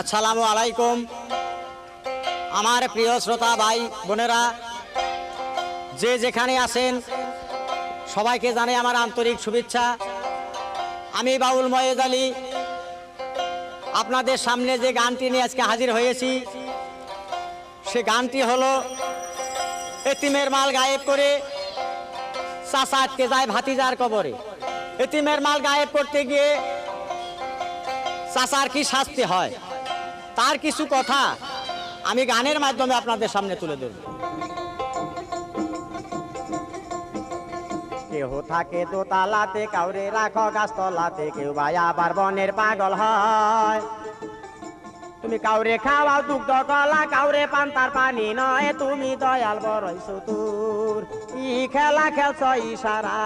আসসালামু আলাইকুম। আমার প্রিয় শ্রোতা ভাই, বোনেরা, যে যেখানে আছেন, সবাইকে জানে আমার আন্তরিক শুভেচ্ছা। আমি বাউল ময়েজ আলী। আপনাদের সামনে যে গানটি নিয়ে আজকে হাজির হয়েছি, সে গানটি হলো এতিমের মাল গায়েব করে চাষা আটকে যায় ভাতিজার কবরে। এতিমের মাল গায়েব করতে গিয়ে চাষার কি শাস্তি হয়? তার কিছু কথা আমি গানের মাধ্যমে আপনাদের সামনে তুলে ধরব। কেহ থাকে দোতালাতে, কাউরে রাখো গাছতলাতে, কেউ ভাই আবার বনের পাগল হয়। তুমি কাউরে খাওয়াও দুগ্ধ কলা, কাউরে পান্তার পানি নয়, তুমি দয়াল বড়ই সুতুর ই খেলা খেলছ ইশারা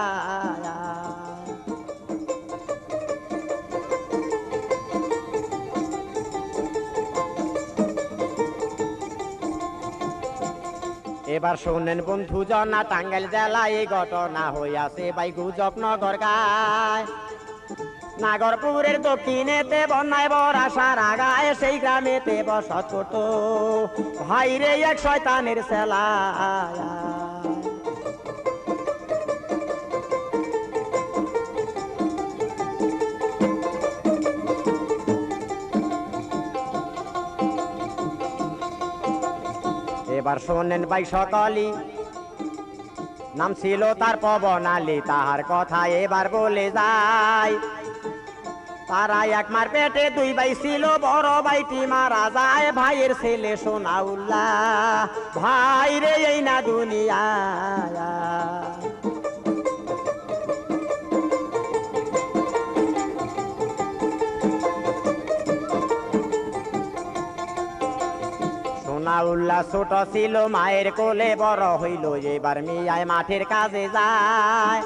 এবার শোনেন বন্ধু জনা টাঙ্গাইল জেলা এই ঘটনা হইয়াছে বাই গুজব নগর গায়। নাগরপুরের দক্ষিণেতে বন্যায় বরা সারা গায়ে সেই গ্রামেতে বসত করতো। ভাইরে এক শয়তানের সেলা এবার শোনেন ভাই সকলি নাম ছিল তার পবন আলী, তাহার কথা এবার বলে যায়। তারা একমার পেটে দুই ভাই ছিল, বড় ভাইটি মারা যায়। ভাইয়ের ছেলে সোনাউল্লাহ, ভাই রে এই না দুনিয়া সোনাউল্লাহ ছোট ছিল, মায়ের কোলে বড় হইল, এবার মিয়ায় মাঠের কাজে যায়।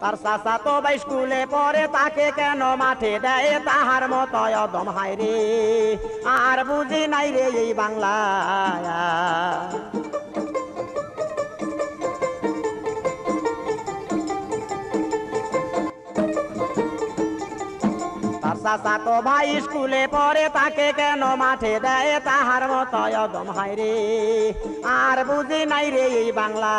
তার চাচা তো বা স্কুলে পরে তাকে কেন মাঠে দেয়? তাহার মতো অদম হায় রে আর বুঝি নাই রে এই বাংলা চাচা তো ভাই স্কুলে পড়ে, তাকে কেন মাঠে দেয়? তাহার মতো অদম হায় রে। আর বুঝি নাই রে এই বাংলা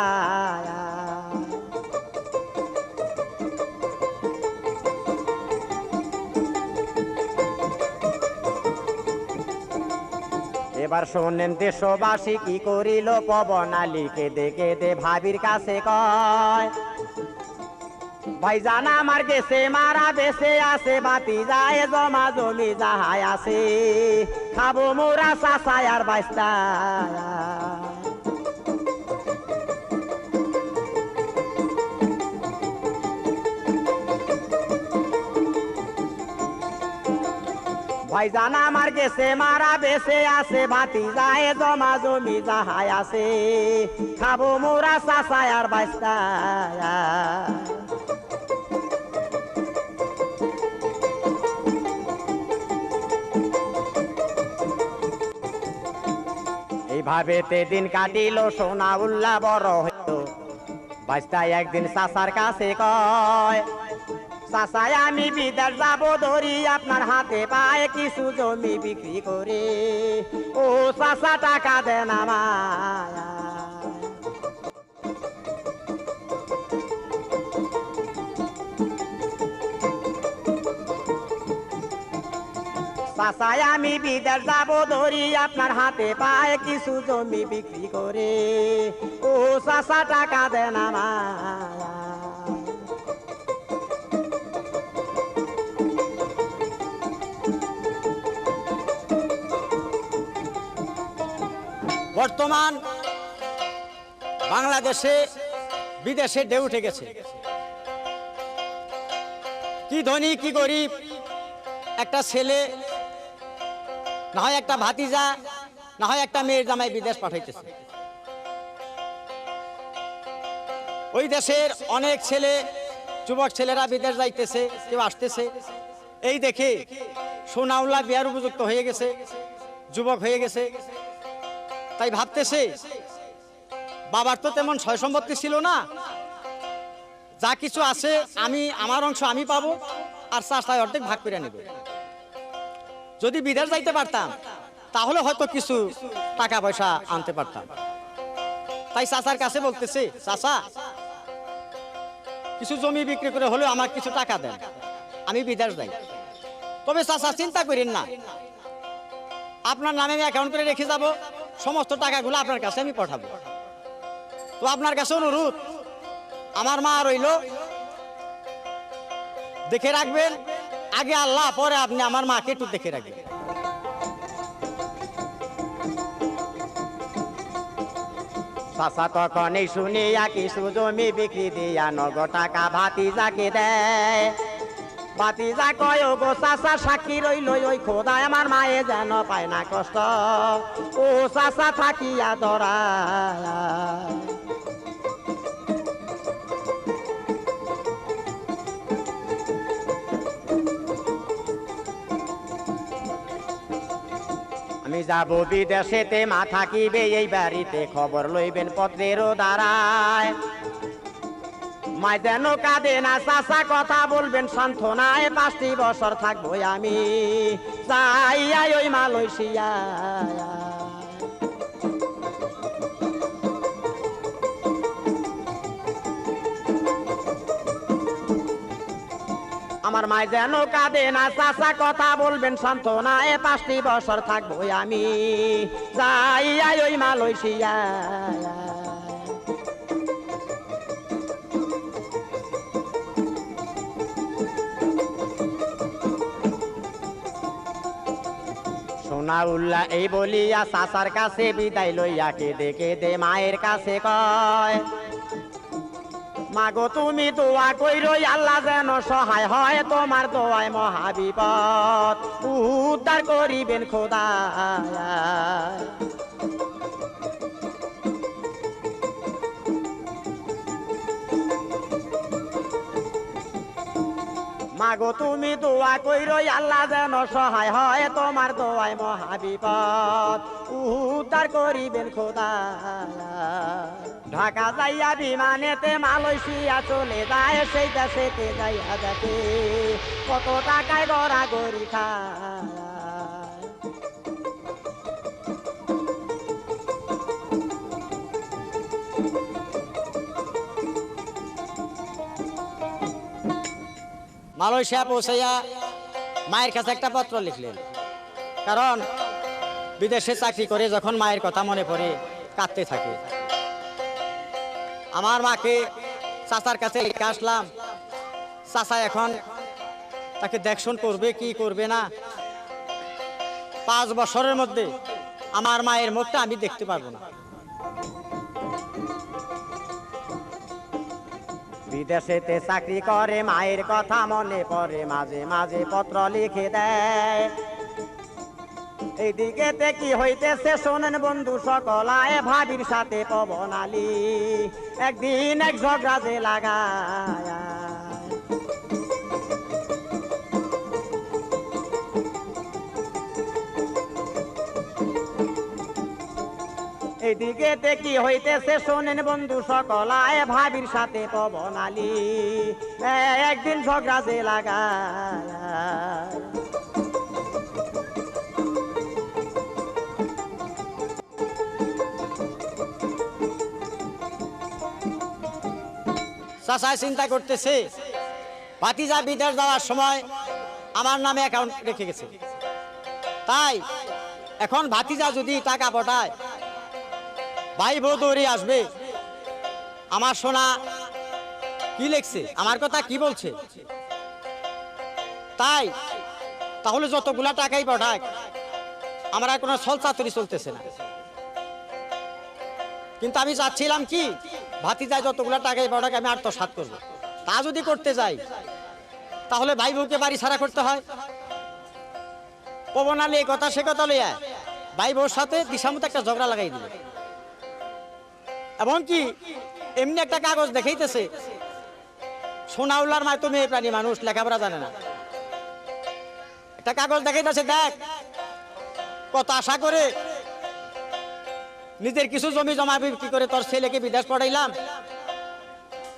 এবার শোনেন দেশবাসী কি করিল, পবন আলীকে দেখে দে, ভাবির কাছে কয় ভাই জানা আমার গেছে, মারা বেসে আছে বাতি যায় জমা জমি যাহাই আছে। খাব মোরা চাষায় আর বাইস্তা ভাই জানা আমার গেছে, মারা বেসে আছে বাতি যায় জমা জমি যাহাই আছে। খাব মোরা চাষায় আর বাইস্তা এইভাবে তে দিন কাটিল সোনা উল্লা বড় হইল। বাস্তায় একদিন সাসার কাছে কয় সাসায় আমি বিদার যাব ধরি আপনার হাতে পায় কিছু জমি বিক্রি করে। ও সাসা টাকা দেন আমায়। চাষায় আমি বিদেশ যাব, ধরি আপনার হাতে পায় কিছু জমি বিক্রি করে। ও চাষা টাকা দেন আমায় বর্তমান বাংলাদেশে বিদেশে ঢেউ উঠে গেছে। কি ধনী, কি গরিব, একটা ছেলে না হয় একটা ভাতিজা, না হয় একটা মেয়ের জামাই বিদেশ পাঠাইতেছে। ওই দেশের অনেক ছেলে, যুবক ছেলেরা বিদেশ যাইতেছে, কেউ আসতেছে। এই দেখে সোনাউল্লাহ বিয়ার উপযুক্ত হয়ে গেছে, যুবক হয়ে গেছে। তাই ভাবতেছে, বাবার তো তেমন ছয় সম্পত্তি ছিল না। যা কিছু আছে আমি, আমার অংশ আমি পাবো, আর চাষায় অর্ধেক ভাগ করে নেব। যদি বিদেশ যাইতে পারতাম, তাহলে হয়তো কিছু টাকা পয়সা আনতে পারতাম। তাই চাচার কাছে বলতেছে, চাচা, কিছু জমি বিক্রি করে হলেও আমার কিছু টাকা দেন, আমি বিদেশ যাই। তবে চাচা চিন্তা করেন না। আপনার নামে আমি অ্যাকাউন্ট করে রেখে যাব, সমস্ত টাকাগুলো আপনার কাছে আমি পাঠাবো। তো আপনার কাছে অনুরোধ, আমার মা রইল, দেখে রাখবেন আগে আল্লাহ, পরে আপনি আমার মাকে একটু দেখে রাখবেন। চাচা তখনই শুনিয়া কিছু জমি বিক্রি দিয়া নগ টাকা ভাতি যাকে দেয়। যা কয় গো চাচা, সাক্ষী রইল, ওই খোদায় আমার মায়ে যেন পায় না কষ্ট। ও চাচা, থাকিয়া ধরা। যাব বিদেশেতে মা থাকিবে এই বাড়িতে? খবর লইবেন পত্রেরও দ্বারায়। মাই যেন কাঁদে না চাষা কথা বলবেন সান্ত্বনায়, পাঁচটি বছর থাকব আমি। চাই ওই মালয়েশিয়া আমার মায় যেন কাঁদে না, চাচা কথা বলবেন সান্ত্বনায় পাঁচটি বছর থাকব আমি। যাই আই ওই মালয়েশিয়া। সোনা উল্লাহ এই বলিয়া চাচার কাছে বিদায় লইয়া কেঁদে দে মায়ের কাছে কয় মাগো, তুমি দোয়া কইরই আল্লাহ যেন সহায় হয় তোমার দোয়ায় মহাবিপদ। উদ্ধার করিবেন খোদা মাগো, তুমি দোয়া কইরই আল্লাহ যেন সহায় হয় তোমার দোয়ায় মহাবিপদ। উদ্ধার করিবেন খোদা ঢাকা যাইয়া বিমানেতে মালয়েশিয়া চলে যায়, সেই দেশেতে যাইয়া দেখে কত টাকায় গড়া গড়ি মালয়েশিয়া পৌঁছাইয়া মায়ের কাছে একটা পত্র লিখলেন। কারণ বিদেশে চাকরি করে যখন মায়ের কথা মনে পড়ে, কাঁদতে থাকে। আমার মাকে চাচার কাছে আসলাম, চাচা, এখন তাকে দেখশন করবে কি করবে না? পাঁচ বছরের মধ্যে আমার মায়ের মুখটা আমি দেখতে পারব না। বিদেশেতে চাকরি করে, মায়ের কথা মনে পড়ে, মাঝে মাঝে পত্র লিখে দেয়। এইদিকে কি হইতেছে শোনেন বন্ধু সকলায় ভাবির সাথে পবন আলী একদিন এক ঝগড়া যে লাগায়। এইদিকে কি হইতেছে শোনেন বন্ধু সকলায় ভাবির সাথে পবন আলী একদিন ঝগড়া যে লাগায়। চাচাই চিন্তা করতেছে, ভাতিজা বিদেশ যাওয়ার সময় আমার নামে অ্যাকাউন্ট রেখে গেছে। তাই এখন ভাতিজা যদি টাকা পাঠায় ভাই বউ দৌড়ে আসবে। আমার সোনা কি লিখছে? আমার কথা কি বলছে? তাই তাহলে যতগুলা টাকাই পাঠাক, আমার কোনো ছল চাতুরি চলতেছে না। কিন্তু আমি চাচ্ছিলাম কি? ভাতিজায় যতগুলা পাঠাক আমি আর তো আত্মসাত করব। তা যদি করতে যাই, তাহলে ভাই বউকে বাড়ি ছাড়া করতে হয়। পবন আলী কথা, সে কথা লইয়া ভাই বউর সাথে দিশামতো একটা ঝগড়া লাগাই দিল। এবং কি এমনি একটা কাগজ দেখাইতেছে, সোনাউল্লার মায় তুমি এই প্রাণী মানুষ, লেখাপড়া জানে না। একটা কাগজ দেখাইতেছে, দেখ, কত আশা করে নিজের কিছু জমি জমা বিক্রি করে তোর ছেলেকে বিদেশ পড়াইলাম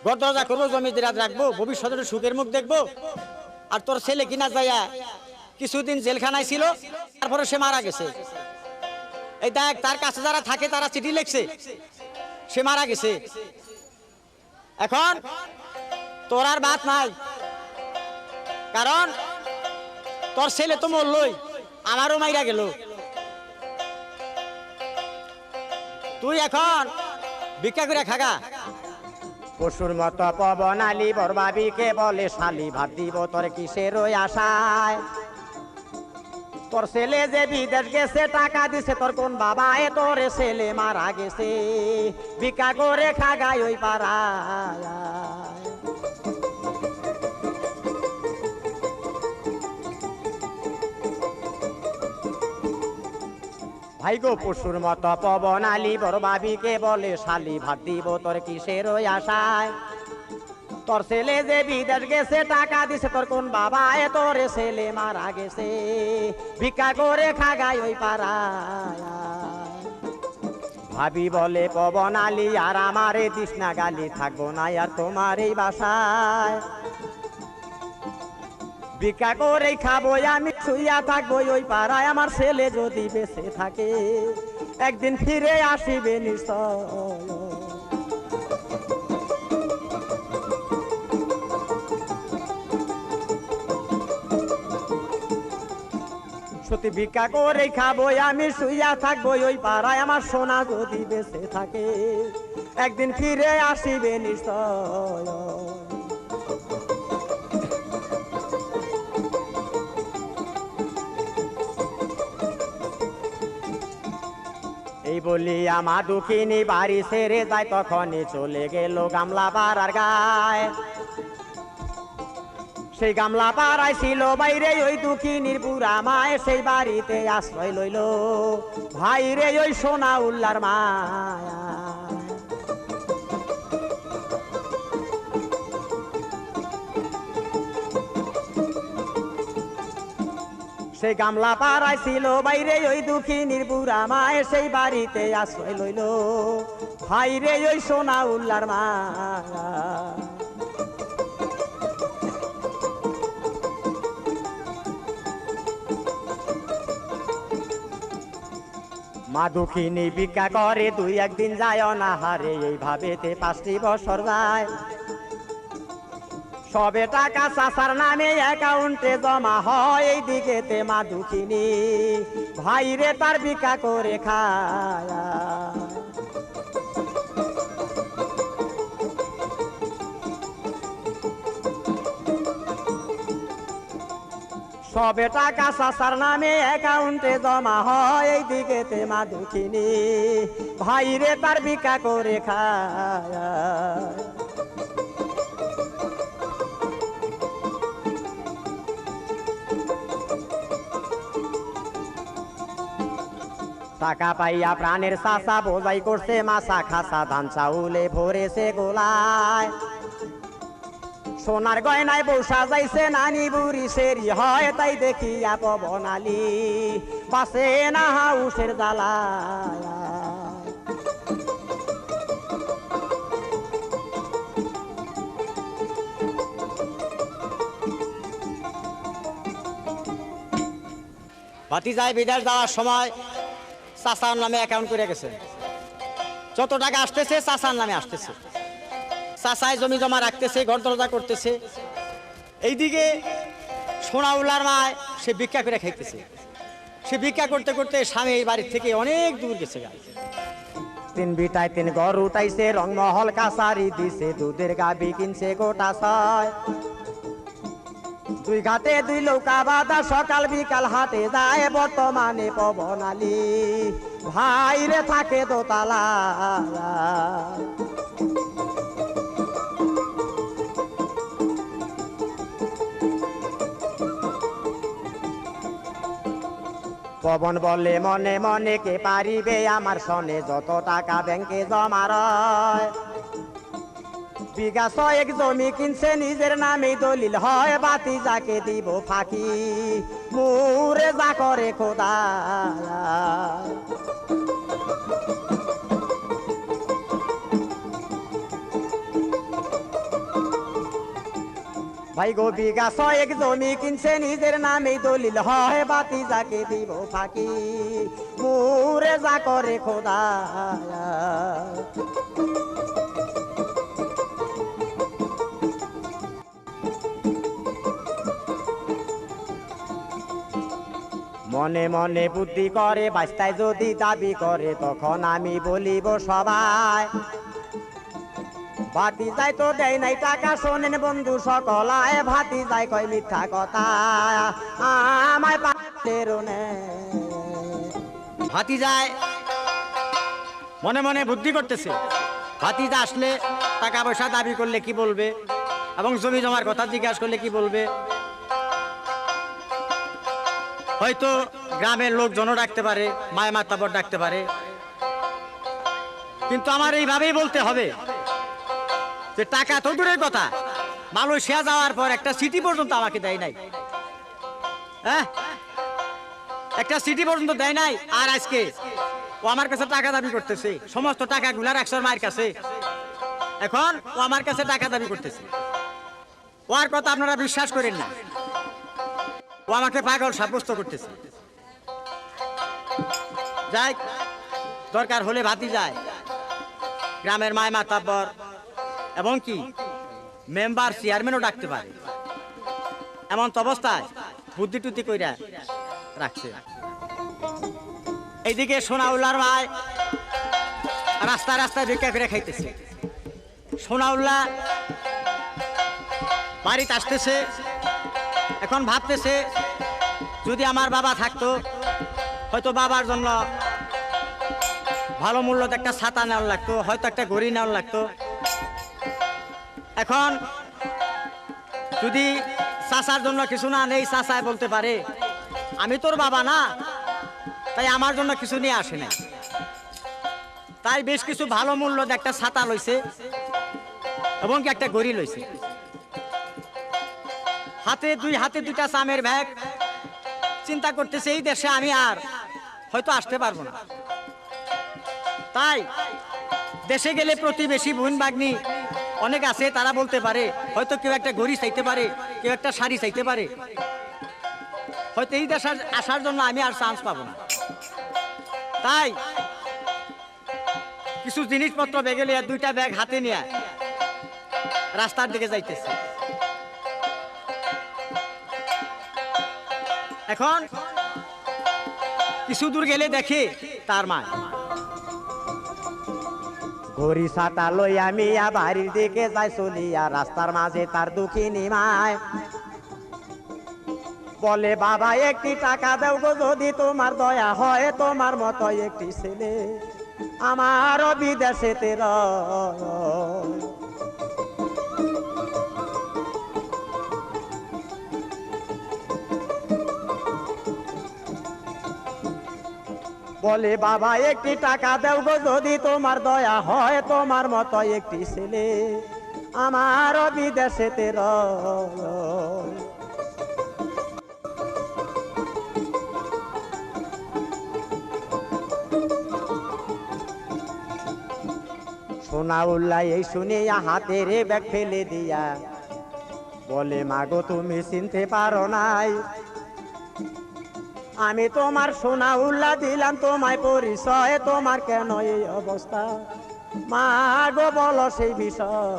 ঘর দরজা করব, জমি দিরাজ রাখব, ভবিষ্যতের সুখের মুখ দেখব। আর তোর ছেলে কিনা যাইয়া কিছুদিন জেলখানায় ছিল, তারপরে সে মারা গেছে। এই দেখ, তার কাছে যারা থাকে, তারা চিঠি লিখছে। সে মারা গেছে। এখন তোর আর বাত নাই। কারণ তোর ছেলে তো মরলই, আমারও মাইরা গেল। তুই এখন ভিক্ষা করে খাগা পশুর মতো পবন বরবাবি বরবাবিকে বলে, শালি ভাত দিব তোর কিসের ওই আশায়? তোর ছেলে যে বিদেশ গেছে, টাকা দিছে, তোর কোন বাবা এ তোর ছেলে মারা গেছে, ভিক্ষা করে খাগাই ওই পাড়ায়। ভাই গো পশুর মতো পবন আলী বড় বাবিকে বলে, শালি ভাত দিব তোর কিসের ওই আশায়? তোর ছেলে যে বিদেশ গেছে, টাকা দিছে, তোর কোন বাবা এ তোর ছেলে মারা গেছে? ভিক্ষা করে খাগাই ওই পাড়ায়। ভাবি বলে পবন আলী আর আমারে তৃষ্ণা গালি থাকব না, আর তোমার এই বাসায়। ভিক্ষা করে খাব আমি শুইয়া থাকব ওই পাড়ায়। আমার ছেলে যদি বেঁচে থাকে, একদিন ফিরে আসিবে সত্যি ভিক্ষা করে খাব, আমি শুইয়া থাকব ওই পাড়ায়। আমার সোনা যদি বেঁচে থাকে, একদিন ফিরে আসিবে নিশ্চয়। এই মা দুঃখিনী বাড়ি সেরে যায়, তখনই চলে গেল গামলা পাড়ার গায়। সেই গামলা পাড়ায় ছিল বাইরে ওই দুঃখিনীর বুড়া মায় সেই বাড়িতে আশ্রয় লইল। ভাই রে ওই সোনা উল্লার মায়া। সেই গামলা পাড়ায় ছিল বাইরে, ওই দুঃখিনীর বুড়া মায়ের সেই বাড়িতে আশ্রয় লইল। ভাই রে, ওই সোনা উল্লার মা। মা দুঃখিনী ভিক্ষা করে, দুই একদিন যায় না হারে এইভাবেতে পাঁচটি বছর যায়। সবে টাকা চাষার নামে অ্যাকাউন্টে জমা হয়, এই দিকেতে মা দুঃখিনী। ভাইরে তার বিকা করে খায়। সবে টাকা চাষার নামে অ্যাকাউন্টে জমা হয়, এই দিকেতে মা দুঃখিনী। ভাইরে তার বিকা করে খায়। টাকা পাইয়া প্রাণের চাষা বোঝাই করছে মাসা খাসা ধান চাউলে ভরেছে গোলায়। সোনার গয়নায় বউ সাজাইছে নানি বুড়ি সেরি হয়, তাই দেখিয়া পবনালি বাসে না হাউসের জ্বালায়। যায় বিদেশ যাওয়ার সময় চাচার নামে অ্যাকাউন্ট করে গেছে। যত টাকা আসতেছে চাচার নামে আসতেছে। চাচায় জমি জমা রাখতেছে দরজা করতেছে। এইদিকে সোনাউল্লার মায় সে ভিক্ষা করে খাইতেছে। সে ভিক্ষা করতে করতে স্বামী এই বাড়ির থেকে অনেক দূর গেছে তিন বিটায় তিন ঘর উঠাইছে, রংমহল কাসারি দিছে, দুধের গাবি কিনছে গোটা ছয়। দুই ঘাটে দুই লৌকা বাদা সকাল বিকাল হাটে যায় বর্তমানে পবনালি। ভাই রে থাকে দোতালা। পবন বলে, মনে মনে কে পারিবে আমার সনে যত টাকা ব্যাংকে জমা রয়? বিঘা ছয়েক জমি কিনছে নিজের নামে দলিল হয়, বাতি যাকে দিব ফাঁকি। মুরে যা করে খোদা। ভাই গো বিঘা ছয়েক জমি কিনছে নিজের নামে দলিল হয়, বাতি যাকে দিব ফাঁকি। মুরে যা করে খোদা। মনে মনে বুদ্ধি করে, বাস্তায় যদি দাবি করে, তখন আমি বলিব সবাই, ভাতি যাই তো দেয় নাই টাকা, শোনেন বন্ধু সকলায় ভাতি যাই কয় মিথ্যা কথা, আমায় পাতের ভাতি যায়, মনে মনে বুদ্ধি করতেছে। ভাতিজা আসলে, টাকা পয়সা দাবি করলে কি বলবে? এবং জমি জমার কথা জিজ্ঞাসা করলে কি বলবে? হয়তো গ্রামের লোকজনও ডাকতে পারে মায় মাতাবর ডাকতে পারে। কিন্তু আমার এইভাবেই বলতে হবে যে টাকা তো দূরের কথা। মালয়েশিয়া যাওয়ার পর একটা সিটি পর্যন্ত আমাকে দেয় নাই। হ্যাঁ? একটা সিটি পর্যন্ত দেয় নাই, আর আজকে ও আমার কাছে টাকা দাবি করতেছে। সমস্ত টাকা গুলা রাখছে ওর মায়ের কাছে। এখন ও আমার কাছে টাকা দাবি করতেছে। ও আর কথা আপনারা বিশ্বাস করেন না। ও আমাকে পাগল সাব্যস্ত করতেছে। যাই, দরকার হলে ভাতি যায়। গ্রামের মায় মাতাব্বর এবং কি, মেম্বার চেয়ারম্যানও ডাকতে পারে। এমন তো অবস্থায় বুদ্ধি টুদ্ধি কইরা রাখছে। এইদিকে সোনাউল্লার ভাই রাস্তায় রাস্তায় ভিক্ষা করে খাইতেছে। সোনাউল্লাহ বাড়িতে আসতেছে। এখন ভাবতেছে, যদি আমার বাবা থাকতো, হয়তো বাবার জন্য ভালো মূল্যতে একটা ছাতা নেওয়ার লাগতো, হয়তো একটা ঘড়ি নেওয়ার লাগতো। এখন যদি চাচার জন্য কিছু না নেই চাচায় বলতে পারে, আমি তোর বাবা না, তাই আমার জন্য কিছু নিয়ে আসে না তাই বেশ কিছু ভালো মূল্য একটা ছাতা লইছে, এবং কি একটা গড়ি লইছে। হাতে দুই, হাতে দুইটা চামের ব্যাগ। চিন্তা করতেছে, এই দেশে আমি আর হয়তো আসতে পারব না। তাই দেশে গেলে প্রতিবেশী বোন বাগ্নি অনেক আছে, তারা বলতে পারে, হয়তো কেউ একটা ঘড়ি চাইতে পারে, কেউ একটা শাড়ি চাইতে পারে। হয়তো এই দেশে আসার জন্য আমি আর চান্স পাবো না। তাই কিছু জিনিসপত্র ব্যাগে নিয়ে দুইটা ব্যাগ হাতে নিয়ে রাস্তার দিকে যাইতেছে। এখন কিছু দূর গেলে দেখে তার মা। ঘড়ি ছাতা লইয়া মিয়া বাড়ির দিকে যাই চলিয়া রাস্তার মাঝে তার দুঃখিনী মায় বলে, বাবা, একটি টাকা দেও গো যদি তোমার দয়া হয়, তোমার মতো একটি ছেলে। আমারও বিদেশে তের বলে, বাবা, একটি টাকা দেও গো, যদি তোমার দয়া হয়, তোমার মতো একটি ছেলে আমার বিদেশে তের সোনা উল্লাই এই শুনিয়া রে ব্যাগ ফেলে দিয়া বলে মাগো তুমি চিনতে পারো নাই আমি তোমার সোনা উল্লা দিলাম, তোমায় পরিচয় তোমার কেন এই অবস্থা? মা গো, বলো সেই বিষয়।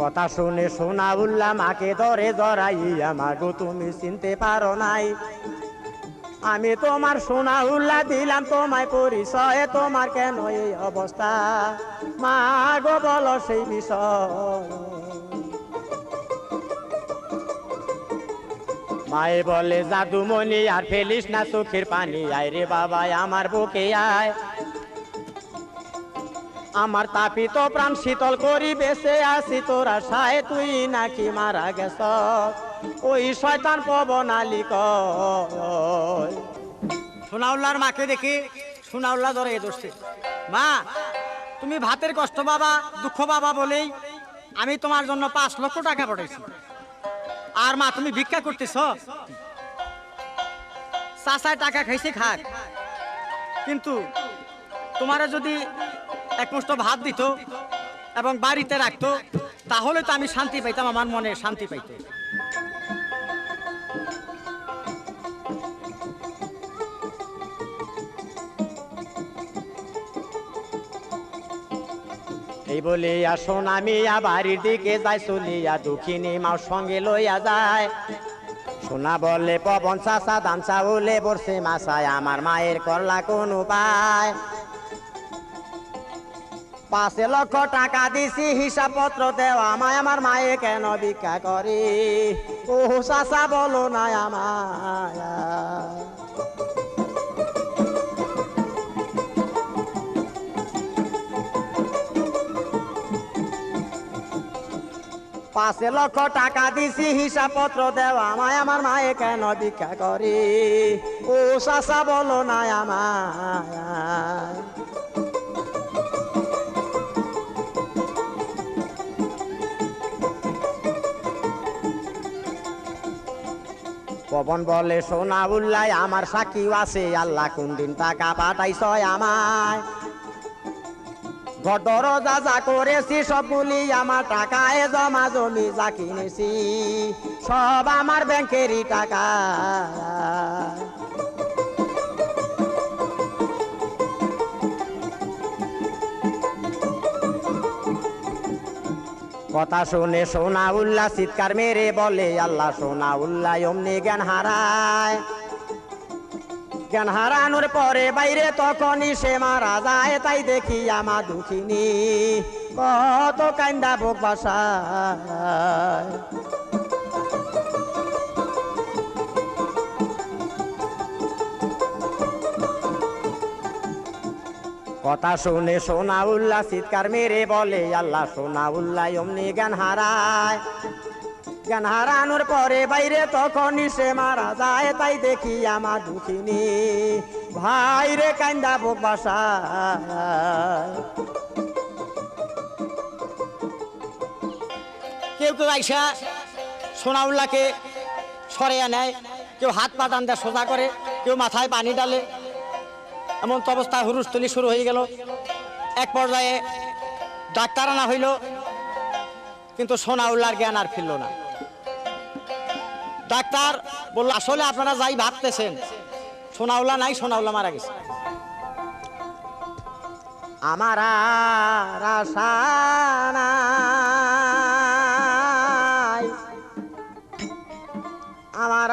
কথা শুনে সোনা উল্লা মাকে ধরে জড়াইয়া মাগো তুমি চিনতে পারো নাই আমি তোমার সোনা উল্লা দিলাম, তোমায় পরিচয় তোমার কেন এই অবস্থা? মা গো, বলো সেই বিষয়। মায়ে বলে, জাদুমণি আর ফেলিস না চোখের পানি, আয় রে বাবা, আমার বুকে আয়। আমার তাপিত প্রাণ শীতল করি বেঁচে আসি তোরা সায় তুই নাকি মারা গেছ। ওই শয়তান পবন আলী সোনাউল্লার মাকে দেখে, সোনাউল্লাহ ধরে ধরছে। মা, তুমি ভাতের কষ্ট বাবা দুঃখ বাবা বলেই আমি তোমার জন্য পাঁচ লক্ষ টাকা পাঠাইছি। আর মা, তুমি ভিক্ষা করতেছ? চাচায় টাকা খাইছে, খাক। কিন্তু তোমারা যদি এক মুষ্ট ভাত দিত এবং বাড়িতে রাখতো, তাহলে তো আমি শান্তি পাইতাম, আমার মনে শান্তি পাইতো। এই বলিয়া সোনামিয়া বাড়ির দিকে যায় চলিয়া দুঃখিনী মাও সঙ্গে লইয়া যায়। সোনা বলে, পবন চাষা দান চাউলে বসে মাসায় আমার মায়ের করলা কোন উপায় পাঁচে লক্ষ টাকা দিছি হিসাব পত্র দেওয়া আমায়, আমার মায়ে কেন ভিক্ষা করে? ও চাষা বলো না আমায়। পাঁচে লক্ষ টাকা দিছি হিসাব পত্র দেওয়া আমায়, আমার মায়ে কেন ভিক্ষা করে? ও চাষা বলো না আমায়। পবন বলে, সোনা উল্লাই আমার সাক্ষীও আছে, আল্লাহ কোন দিন টাকা পাঠাইছ আমায়? ঘর দরজা যা করেছি সবগুলি আমার টাকায় জমা জমি যা কিনেছি, সব আমার ব্যাংকেরই টাকা। কথা শুনে সোনা উল্লাহ চিৎকার মেরে বলে, আল্লাহ সোনা উল্লাহ অমনি জ্ঞান হারায়। জ্ঞান হারানোর পরে বাইরে তখনই সে মারা যায়, তাই দেখি আমার দুঃখিনী কত কান্দা বুক বাসায়। কথা শুনে সোনা উল্লাহ চিৎকার মেরে বলে, আল্লাহ সোনা উল্লাহ অমনি জ্ঞান হারায় জ্ঞান হারানোর পরে বাইরে তখনই সে মারা যায়, তাই দেখি আমার দুঃখিনী। ভাই রে কান্দা বুক বাসায় কেউ কেউ আইসা সোনাউল্লাহকে সরিয়ে নেয়, কেউ হাত পা টান সোজা করে, কেউ মাথায় পানি ডালে। এমন তো অবস্থায় হুরুস্থলি শুরু হয়ে গেল। এক পর্যায়ে ডাক্তার আনা হইল, কিন্তু সোনাউল্লাহর জ্ঞান আর ফিরল না। ডাক্তার বলল, আসলে আপনারা যাই ভাবতেছেন। সোনাউল্লাহ নাই সোনাউল্লাহ মারা গেছে। আমার আমার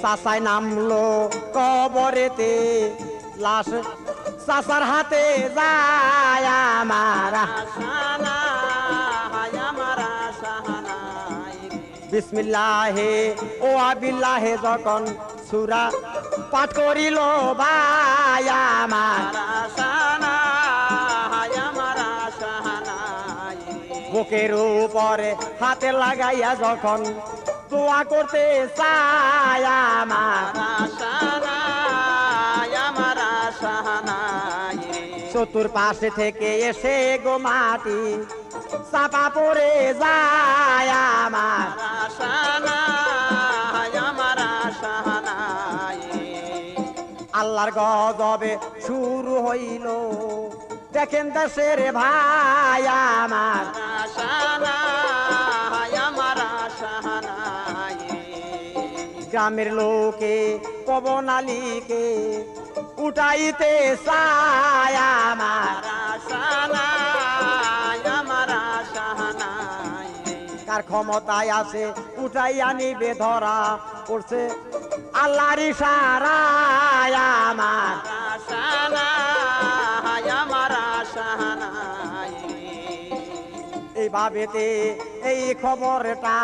চাচাই নামলো কবরেতে, লাশ চাচার হাতে যায় আমার বিসমিল্লাহে, ও আবিল্লাহে যখন সুরা পাঠ করিল, ভাই আমার। বুকের উপরে হাতে লাগাইয়া যখন দোয়া করতে চায় আমার। চতুর পাশে থেকে এসে গো মাটি, চাপা পড়ে যায় আমার আল্লাহর গজবে শুরু হইল, দেখেন দেশের ভাই আমার গ্রামের লোকে পবন চায় আমার কার ক্ষমতায় আছে উঠাই আনিবে ধরা পড়ছে ইশারায়, আমার এইভাবেতে এই খবরটা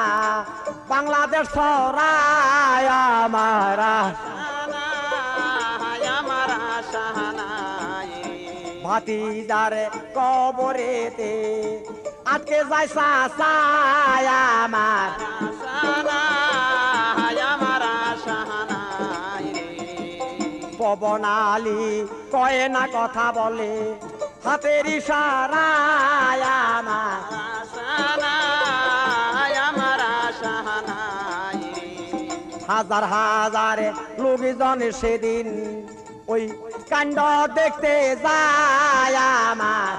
বাংলাদেশ আমার ভাতিদার কবরেতে আজকে যাই সাসায় আমার। পবনালি কয়ে না কথা বলে হাতের হাজার হাজার লোকজন সেদিন ওই কাণ্ড দেখতে যায় আমার।